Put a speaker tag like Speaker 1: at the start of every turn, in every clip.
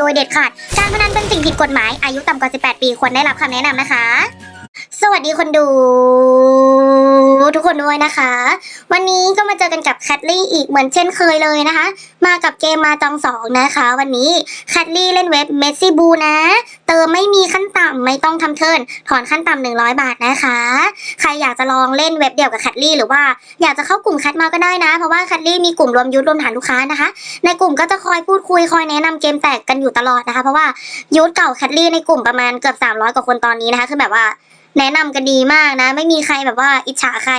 Speaker 1: โดยเด็ดขาด การพนันเป็นสิ่งผิดกฎหมาย อายุต่ำกว่า 18 ปีควรได้รับคำแนะนำนะคะ สวัสดีคนดู ทุกคนด้วยนะคะ วันนี้ก็มาเจอกันกับแคทลี่อีกเหมือนเช่นเคยเลยนะคะ มากับเกมมาจองสองนะคะ วันนี้แคทลี่เล่นเว็บเมสซี่บูนะ เติมไม่มีขั้นต่ำไม่ต้องทำเทิร์นถอนขั้นต่ำ100บาทนะคะ ใครอยากจะลองเล่นเว็บเดียวกับแคทลี่หรือว่าอยากจะเข้ากลุ่มแคทมาก็ได้นะ เพราะว่าแคทลี่มีกลุ่มรวมยุทธรวมฐานลูกค้านะคะ ในกลุ่มก็จะคอยพูดคุยคอยแนะนำเกมแตกกันอยู่ตลอดนะคะ เพราะว่ายุทธเก่าแคทลี่ในกลุ่มประมาณเกือบ300กว่าคนตอนนี้นะคะคือแบบว่า แนะนำกันดีมากนะ ไม่มีใครแบบว่าอิจฉาใคร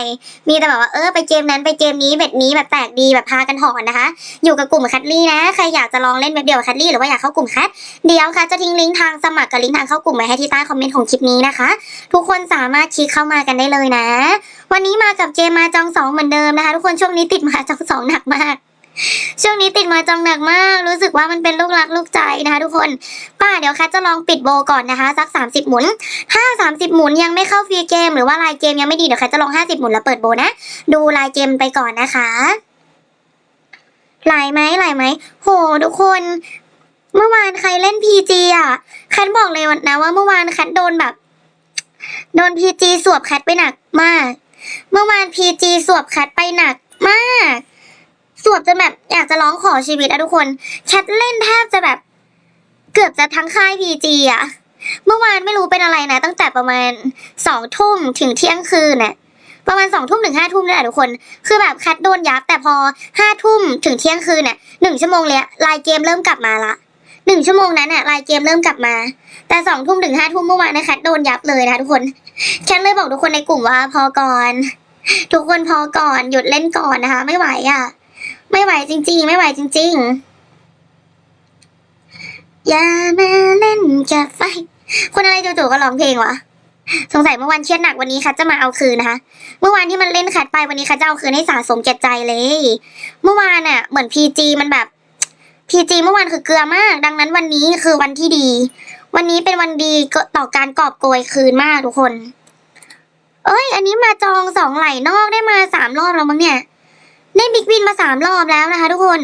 Speaker 1: มีแต่แบบว่าเออไปเกมนั้นไปเกมนี้แบบนี้แบบแตกดีแบบพากันถอนนะคะ อยู่กับกลุ่มแคทลี่นะ ใครอยากจะลองเล่นเว็บเดียวกับแคทลี่หรือว่าอยากเข้ากลุ่มแคทเดี๋ยวค่ะจะทิ้งลิงก์ทางสมัครกับลิงก์ทางเข้ากลุ่มไว้ให้ที่ใต้คอมเมนต์ของคลิปนี้นะคะ ทุกคนสามารถคลิกเข้ามากันได้เลยนะ วันนี้มากับเกมมาจองสองเหมือนเดิมนะคะ ทุกคนช่วงนี้ติดมาจองสองหนักมาก ช่วงนี้ติดมาจองหนักมาก รู้สึกว่ามันเป็นลูกรักลูกใจนะคะ ทุกคน ป้าเดี๋ยวแคทจะลองปิดโบก่อนนะคะ สัก 30 หมุน ถ้า 30 หมุนยังไม่เข้าฟรีเกม หรือว่าลายเกมยังไม่ดี เดี๋ยวแคทจะลอง 50 หมุนแล้วเปิดโบนะ ดูลายเกมไปก่อนนะคะไหลไหมไหลไหมโห ทุกคน เมื่อวานใครเล่น PG อะแคทบอกเลยนะว่าเมื่อวานแคทโดนแบบ โดน PG สวบแคทไปหนักมาก เมื่อวาน PG สวบแคทไปหนักมาก สวบจนแบบอยากจะร้องขอชีวิตอะทุกคน แคทเล่นแทบจะแบบ เกือบจะทั้งค่าย PG อะเมื่อวานไม่รู้เป็นอะไรนะ ตั้งแต่ประมาณสองทุ่มถึงเที่ยงคืนน่ะประมาณสองทุ่มถึงห้าทุ่มนี่แหละทุกคน คือแบบแคทโดนยับแต่พอห้าทุ่มถึงเที่ยงคืนน่ะหนึ่งชั่วโมงเลยลายเกมเริ่มกลับมาละหนึ่งชั่วโมงนั้นน่ะลายเกมเริ่มกลับมา แต่สองทุ่มถึงห้าทุ่มเมื่อวานนะแคทโดนยับเลยนะทุกคนแคทเลยบอกทุกคนในกลุ่มว่าพอก่อน ทุกคนพอก่อนหยุดเล่นก่อนนะคะ ไม่ไหวอะ ไม่ไหวจริง ๆ ไม่ไหวจริง ๆ อย่ามาเล่นกับไฟ คนอะไรจู่ๆก็ร้องเพลงวะ สงสัยเมื่อวานเครียดหนักวันนี้คัดจะมาเอาคืนนะคะ เมื่อวานที่มันเล่นคัดไปวันนี้คัดจะเอาคืนให้สะสมเจ็ดใจเลย เมื่อวานอะ เหมือนพีจีมันแบบพีจีเมื่อวานคือเกลือมาก ดังนั้นวันนี้คือวันที่ดี วันนี้เป็นวันดีต่อการกอบโกยคืนมากทุกคน เอ้ย อันนี้มาจองสองไหลนอกได้มาสามรอบแล้วมั้งเนี่ย ได้บิ๊กวินมาสามรอบแล้วนะคะ ทุกคน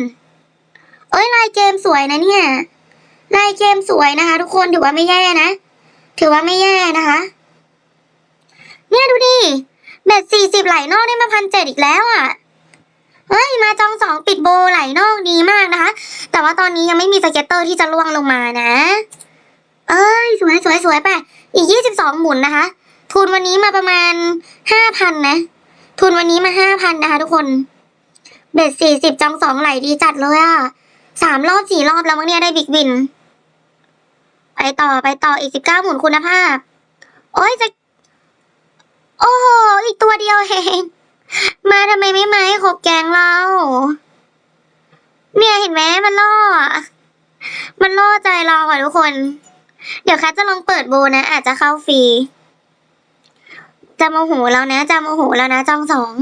Speaker 1: เอ้ยลายเกมสวยนะเนี่ย ลายเกมสวยนะคะ ทุกคนถือว่าไม่แย่นะ ถือว่าไม่แย่นะคะ เนี่ยดูดิเบ็ดสี่สิบไหลนอกได้มาพันเจ็ดอีกแล้วอะเฮ้ยมาจองสองปิดโบไหลนอกดีมากนะคะ แต่ว่าตอนนี้ยังไม่มีสเก็ตเตอร์ที่จะล่วงลงมานะ เอ้ยสวยสวยสวยไปอีกยี่สิบสองหมุนนะคะ ทุนวันนี้มาประมาณห้าพันนะ ทุนวันนี้มาห้าพันนะคะ ทุกคน เบ็ดสี่สิบจองสองไหลดีจัดเลยอะสามรอบสี่รอบแล้วมั้งเนี่ยได้บิ๊กวิน ไปต่อไปต่ออีกสิบเก้าหมุนคุณภาพ โอ้ยจะ โอ้โห อีกตัวเดียวเองมาทำไมไม่มาให้ครบแกงเรา เนี่ยเห็นไหมมันล่อ มันล่อใจเราอะทุกคน เดี๋ยวแคทจะลองเปิดโบนะ อาจจะเข้าฟรี จะโมโหแล้วนะ จะโมโหแล้วนะจองสอง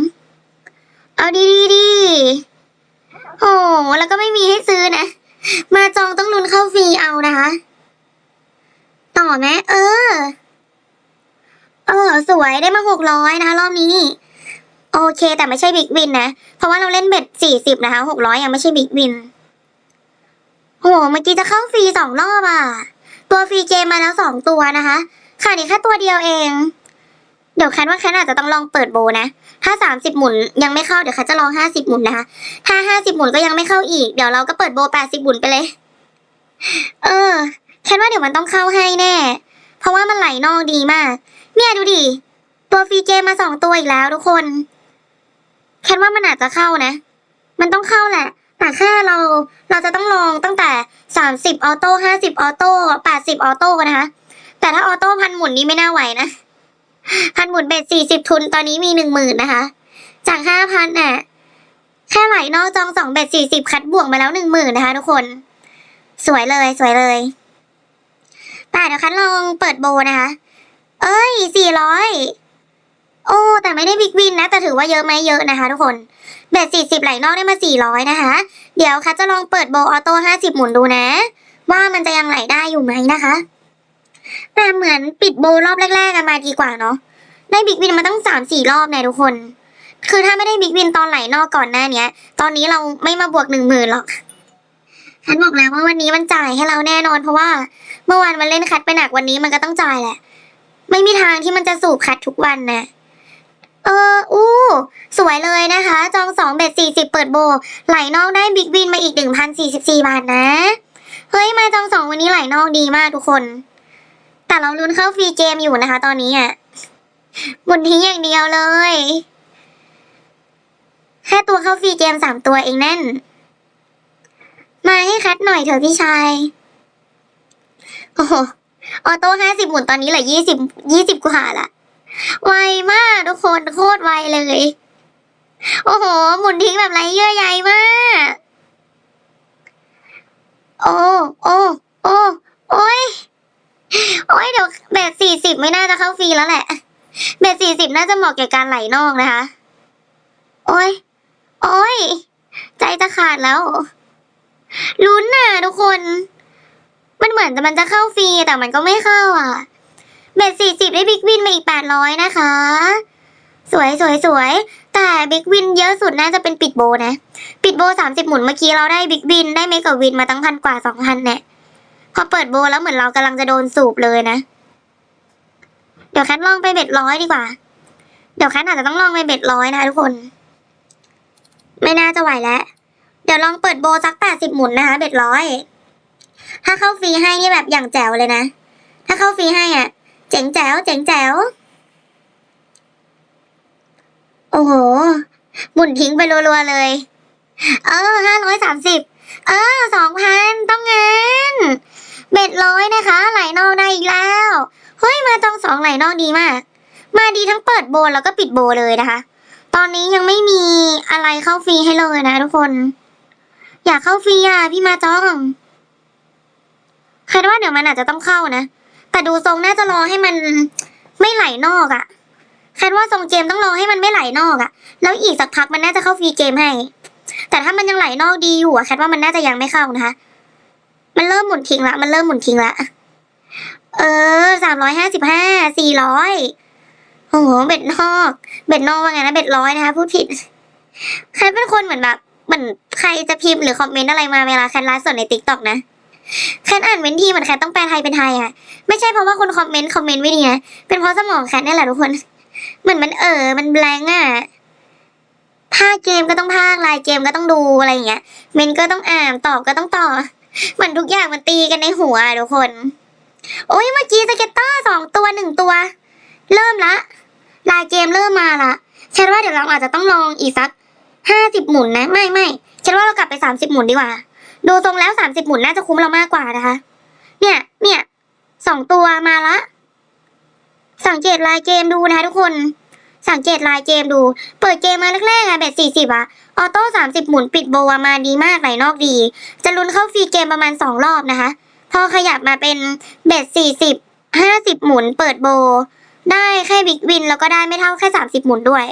Speaker 1: เอาดีดีดีโอ้แล้วก็ไม่มีให้ซื้อนะ มาจองต้องลุ้นเข้าฟรีเอานะคะ ต่อไหมเออ เออ สวยได้มาหกร้อยนะคะ รอบนี้ โอเค แต่ไม่ใช่บิ๊กวินนะ เพราะว่าเราเล่นเบ็ดสี่สิบนะคะหกร้อยยังไม่ใช่บิ๊กวินโห เมื่อกี้จะเข้าฟรีสองรอบอะ ตัวฟรีเกมมาแล้วสองตัวนะคะ ขาดอีกแค่ตัวเดียวเอง เดี๋ยวแคนว่าแคนอาจจะต้องลองเปิดโบนะ ถ้าสามสิบหมุนยังไม่เข้าเดี๋ยวแคนจะลองห้าสิบหมุนนะคะ ถ้าห้าสิบหมุนก็ยังไม่เข้าอีก เดี๋ยวเราก็เปิดโบแปดสิบหมุนไปเลย เออ แคนว่าเดี๋ยวมันต้องเข้าให้แน่ เพราะว่ามันไหลนอกดีมาก เนี่ยดูดิ ตัวฟรีเกมมาสองตัวอีกแล้วทุกคน แคนว่ามันอาจจะเข้านะ มันต้องเข้าแหละ แต่แค่เราเราจะต้องลองตั้งแต่สามสิบออโต้ห้าสิบออโต้แปดสิบออโต้นะคะ แต่ถ้าออโต้พันหมุนนี่ไม่น่าไหวนะ พันหมุนเบ็ดสี่สิบทุนตอนนี้มีหนึ่งหมื่นนะคะ จากห้าพันน่ะแค่ไหลนอกจองสองเบ็ดสี่สิบคัดบวกมาแล้วหนึ่งหมื่นนะคะ ทุกคน สวยเลยสวยเลยแต่เดี๋ยวคัดลองเปิดโบนะคะ เอ้ยสี่ร้อยโอ้แต่ไม่ได้บิ๊กวินนะ แต่ถือว่าเยอะไหมเยอะนะคะ ทุกคนเบ็ดสี่สิบไหลนอกได้มาสี่ร้อยนะคะ เดี๋ยวคัดจะลองเปิดโบออโต้ห้าสิบหมุนดูนะ ว่ามันจะยังไหลได้อยู่ไหมนะคะ แต่เหมือนปิดโบรอบแรกๆกันมาดีกว่าเนาะได้บิ๊กวินมาตั้งสามสี่รอบเนี่ยทุกคน คือถ้าไม่ได้บิ๊กวินตอนไหลนอกก่อนหน้าเนี้ย ตอนนี้เราไม่มาบวกหนึ่งหมื่นหรอกฉันบอกแล้วว่าวันนี้มันจ่ายให้เราแน่นอนเพราะว่า เมื่อวานมันเล่นคัดไปหนักวันนี้มันก็ต้องจ่ายแหละ ไม่มีทางที่มันจะสูบคัดทุกวันนะเอออู้สวยเลยนะคะ จองสองเบ็ดสี่สิบเปิดโบ ไหลนอกได้บิ๊กวินมาอีกหนึ่งพันสี่สิบสี่บาทนะ เฮ้ยมาจองสองวันนี้ไหลนอกดีมากทุกคน แต่เราลุ้นเข้าฟรีเกมอยู่นะคะ ตอนนี้อะหมุนทิ้งอย่างเดียวเลย แค่ตัวเข้าฟรีเกมสามตัวเองนั่น มาให้คัดหน่อยเถอะพี่ชาย โอ้โห ออโต้ห้าสิบหมุนตอนนี้เหลือยี่สิบยี่สิบกว่าละไวมากทุกคนโคตรไวเลย โอ้โห หมุนทิ้งแบบไรเยื่อใยมาก โอ้ โอ้ โอ้ โอ้ย โอ้ยเดี๋ยวเบสสี่สิบไม่น่าจะเข้าฟรีแล้วแหละ เบสสี่สิบน่าจะเหมาะแก่การไหลนอกนะคะ โอ้ย โอ้ย ใจจะขาดแล้วลุ้นน่ะทุกคน มันเหมือนแต่มันจะเข้าฟรีแต่มันก็ไม่เข้าอะ เบ็ดสี่สิบได้บิ๊กวินมาอีกแปดร้อยนะคะ สวยสวยสวย แต่บิ๊กวินเยอะสุดน่าจะเป็นปิดโบนะ ปิดโบสามสิบหมุนเมื่อกี้เราได้บิ๊กวินได้เมกะวินมาตั้งพันกว่าสองพันเนี่ย พอเปิดโบแล้วเหมือนเรากำลังจะโดนสูบเลยนะ เดี๋ยวแคทลองไปเบ็ดร้อยดีกว่า เดี๋ยวแคทอาจจะต้องลองไปเบ็ดร้อยนะคะทุกคน ไม่น่าจะไหวแล้ว เดี๋ยวลองเปิดโบสักแปดสิบหมุนนะคะเบ็ดร้อย ถ้าเข้าฟรีให้นี่แบบอย่างแจ๋วเลยนะ ถ้าเข้าฟรีให้อะ เจ๋งแจ๋วเจ๋งแจ๋ว โอ้โห หมุนทิ้งไปรัวๆเลย เออห้าร้อยสามสิบเออสองพันต้องงาน เบ็ดร้อยนะคะ ไหลนอกได้อีกแล้วเฮ้ยมาจองสองไหลนอกดีมาก มาดีทั้งเปิดโบแล้วก็ปิดโบเลยนะคะ ตอนนี้ยังไม่มีอะไรเข้าฟรีให้เลยนะทุกคน อยากเข้าฟรีอะพี่มาจองคาดว่าเดี๋ยวมันอาจจะต้องเข้านะ แต่ดูทรงน่าจะรอให้มันไม่ไหลนอกอะ่ะคาดว่าทรงเกมต้องรอให้มันไม่ไหลนอกอะ่ะ แล้วอีกสักพักมันน่าจะเข้าฟรีเกมให้ แต่ถ้ามันยังไหลนอกดีอยู่อะแคทว่ามันน่าจะยังไม่เข้านะคะ มันเริ่มหมุนทิ้งละ มันเริ่มหมุนทิ้งละ เออสามร้อยห้าสิบห้าสี่ร้อยโอ้โหเบ็ดนอก เบ็ดนอกว่าไงนะเบ็ดร้อยนะคะพูดผิดแคทเป็นคนเหมือนแบบเหมือนใครจะพิมพ์หรือคอมเมนต์อะไรมาเวลาแคทไลฟ์สดในติ๊กต็อกนะแคทอ่านเว้นทีเหมือนแคทต้องแปลไทยเป็นไทยอะไม่ใช่เพราะว่าคนคอมเมนต์คอมเมนต์ไม่ดีนะเป็นเพราะสมองแคทนี่แหละทุกคนเหมือนมันเออมันแบงอะภาคเกมก็ต้องภาคลายเกมก็ต้องดูอะไรอย่างเงี้ยเมนก็ต้องอ่านตอบก็ต้องตอบ มือนทุกอย่างมันตีกันในหัวทุกคน โอ้ยเมื่อกี้สเก็ตเตอร์สองตัวหนึ่งตัว เริ่มละ ลายเกมเริ่มมาละฉันว่าเดี๋ยวเราอาจจะต้องลองอีกสักห้าสิบหมุนนะ ไม่ไม่ฉันว่าเรากลับไปสามสิบหมุนดีกว่า ดูทรงแล้วสามสิบหมุนน่าจะคุ้มเรามากกว่านะคะ เนี่ยเนี่ยสองตัวมาละ สังเกตลายเกมดูนะคะทุกคน สังเกตลายเกมดู เปิดเกมมาแรกๆอะเบ็ดสี่สิบอะ ออโต้สามสิบหมุนปิดโบว์อะมาดีมากไหลนอกดี จะลุ้นเข้าฟรีเกมประมาณสองรอบนะคะ พอขยับมาเป็นเบ็ดสี่สิบห้าสิบหมุนเปิดโบ ได้แค่บิ๊กวินแล้วก็ได้ไม่เท่าแค่สามสิบหมุนด้วย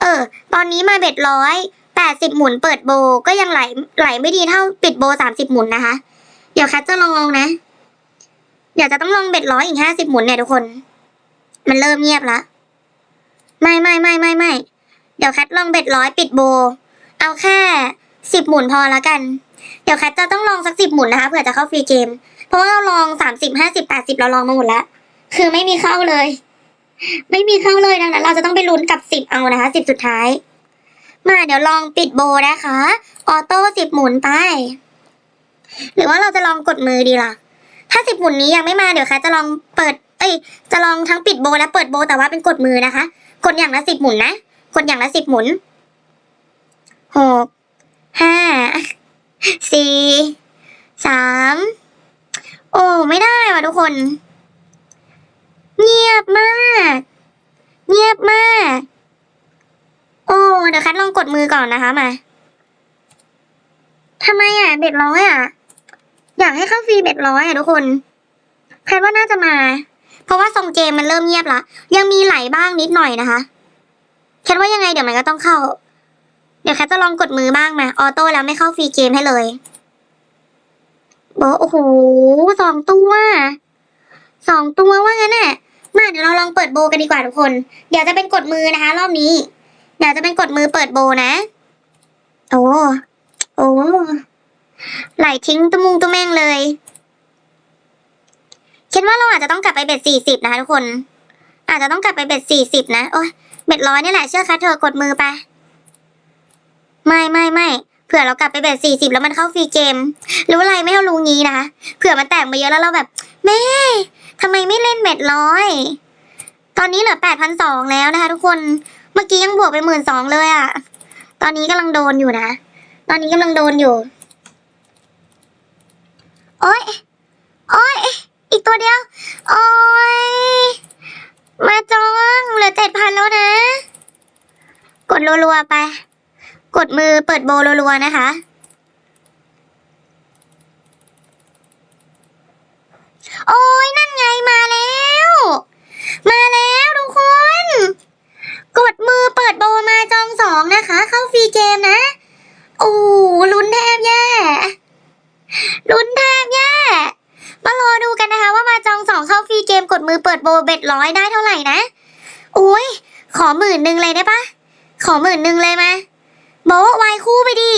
Speaker 1: เออ ตอนนี้มาเบ็ดร้อยแปดสิบหมุนเปิดโบก็ยังไหลไหลไม่ดีเท่าปิดโบสามสิบหมุนนะคะ เดี๋ยวแคทจะลองนะ เดี๋ยวจะต้องลองเบ็ดร้อยอีกห้าสิบหมุนเนี่ยทุกคน มันเริ่มเงียบละไม่ไม่ไม่ไม่ไม่เดี๋ยวแคทลองเบ็ดร้อยปิดโบ เอาแค่สิบหมุนพอและกัน เดี๋ยวแคทจะต้องลองสักสิบหมุนนะคะเผื่อจะเข้าฟรีเกม เพราะว่าเราลองสามสิบห้าสิบแปดสิบเราลองมาหมดแล้ว คือไม่มีเข้าเลย ไม่มีเข้าเลยดังนั้น เราจะต้องไปลุ้นกับสิบเอานะคะสิบสุดท้าย มาเดี๋ยวลองปิดโบนะคะ ออโต้สิบหมุนไป หรือว่าเราจะลองกดมือดีล่ะ ถ้าสิบหมุนนี้ยังไม่มาเดี๋ยวแคทจะลองเปิด เอ้ย จะลองทั้งปิดโบและเปิดโบแต่ว่าเป็นกดมือนะคะ กดอย่างละสิบหมุนนะ กดอย่างละสิบหมุน หกห้าสี่สามโอ้ไม่ได้ว่ะทุกคน เงียบมาก เงียบมาก โอ้เดี๋ยวคัดลองกดมือก่อนนะคะมาทำไมอะเบ็ดร้อยอะ อยากให้เข้าฟรีเบ็ดร้อยอะทุกคนคาดว่าน่าจะมา เพราะว่าทรงเกมมันเริ่มเงียบละยังมีไหลบ้างนิดหน่อยนะคะคิดว่ายังไงเดี๋ยวมันก็ต้องเข้า ดี๋ยวแคทจะลองกดมือบ้างมาออโต้แล้วไม่เข้าฟรีเกมให้เลยบอกโอ้โหสองตัวสองตัวว่างั้นน่ะมาเดี๋ยวเราลองเปิดโบกันดีกว่าทุกคน เดี๋ยวจะเป็นกดมือนะคะ รอบนี้ เดี๋ยวจะเป็นกดมือเปิดโบนะโอ้โอ้ไหลทิ้งตุมุงตุแมงเลยคิดว่าเราอาจจะต้องกลับไปเบ็ดสี่สิบนะคะทุกคน อาจจะต้องกลับไปเบ็ดสี่สิบนะโอ้ยเบ็ดร้อยนี่แหละเชื่อคะเธอกดมือไป ไม่ไม่ไม่เผื่อเรากลับไปเบ็ดสี่สิบแล้วมันเข้าฟรีเกมรือว่าอะไรไม่เอาลุงงี้นะเผื่อมันแตกมาเยอะแล้วเราแบบ แม่ทำไมไม่เล่นเบ็ดร้อยตอนนี้เหลือแปดพันสองแล้วนะคะ ทุกคนเมื่อกี้ยังบวกไปหมื่นสองเลยอะตอนนี้กำลังโดนอยู่นะ ตอนนี้กำลังโดนอยู่ โอ๊ยโอ๊ยอีกตัวเดียว โอ๊ยมาจองเหลือเจ็ดพันแล้วนะ กดรัวๆไป กดมือเปิดโบรัวๆนะคะ โอ้ยนั่นไงมาแล้ว มาแล้วทุกคน กดมือเปิดโบมาจองสองนะคะ เข้าฟรีเกมนะ โอ้ลุ้นแทบแย่ ลุ้นแทบแย่ มารอดูกันนะคะ ว่ามาจองสองเข้าฟรีเกมกดมือเปิดโบเบ็ดร้อยได้เท่าไหร่นะอุ้ยขอหมื่นหนึ่งเลยได้ปะขอหมื่นหนึ่งเลยมาโบะวายคู่ไปดิ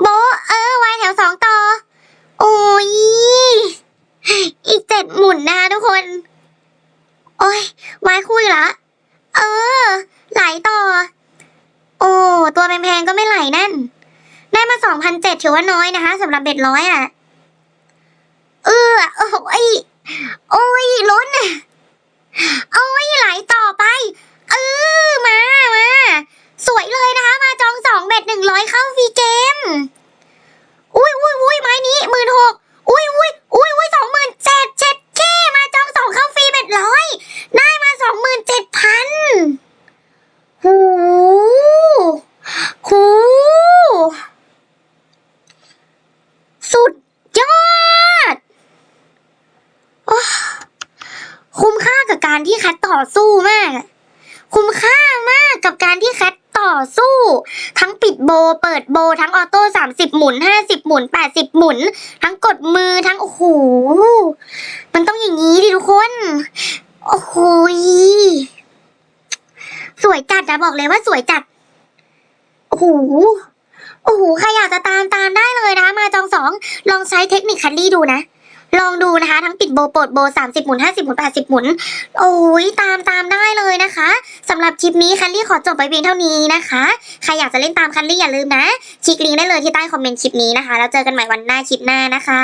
Speaker 1: โบะเออวายแถวสองต่อ โอ้ย อีกเจ็ดหมุนนะคะทุกคน โอ้ยวายคู่อีกละ เออ ไหลต่อ โอ้ ตัวแพงๆก็ไม่ไหลนั่น ได้มาสองพันเจ็ดถื อว่าน้อยนะคะสำหรับเบ็ดร้อยอะ เออโอ้ยโอ้ยล้นอะโอ้ยไหลต่อไป เออมามาสวยเลยนะคะ มาจองสองเบ็ดหนึ่งร้อยเข้าฟรีเกม อุ้ยอุ้ยอุ้ยไม้นี้หมื่นหกอุ้ยอุ้ยอุ้ยอุ้ยสองหมื่นเจ็ดเจ็ดเคมาจองสองเข้าฟรีเบ็ดร้อย ได้มาสองหมื่นเจ็ดพันหูหูสุดยอด คุ้มค่ากับการที่แคทต่ อสู้มาก คุ้มค่ามากกับการที่แคทต่อสู้ ทั้งปิดโบเปิดโบ ทั้งออโต้สามสิบหมุนห้าสิบหมุนแปดสิบหมุน ทั้งกดมือทั้ง โอ้โห มันต้องอย่างนี้ดิทุกคน โอ้โหสวยจัดนะบอกเลยว่าสวยจัด โอ้โหโอ้โหใครอยากจะตามตามได้เลยนะมาจองสองลองใช้เทคนิคคันลี่ดูนะ ลองดูนะคะ ทั้งปิดโบเปิดโบสามสิบหมุนห้าสิบหมุนแปดสิบหมุน โอ้ยตามตามได้เลยนะคะสำหรับคลิปนี้คันลี่ขอจบไปเพียงเท่านี้นะคะ ใครอยากจะเล่นตามคันลี่อย่าลืมนะคลิกลิงก์ได้เลยที่ใต้คอมเมนต์คลิปนี้นะคะ แล้วเจอกันใหม่วันหน้าคลิปหน้านะคะ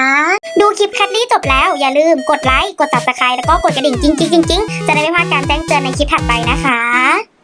Speaker 1: ดูคลิปคันลี่จบแล้วอย่าลืมกดไลค์กด subscribe แล้วก็กดกระดิ่งจริงๆๆๆจะได้ไม่พลาดการแจ้งเตือนในคลิปถัดไปนะคะ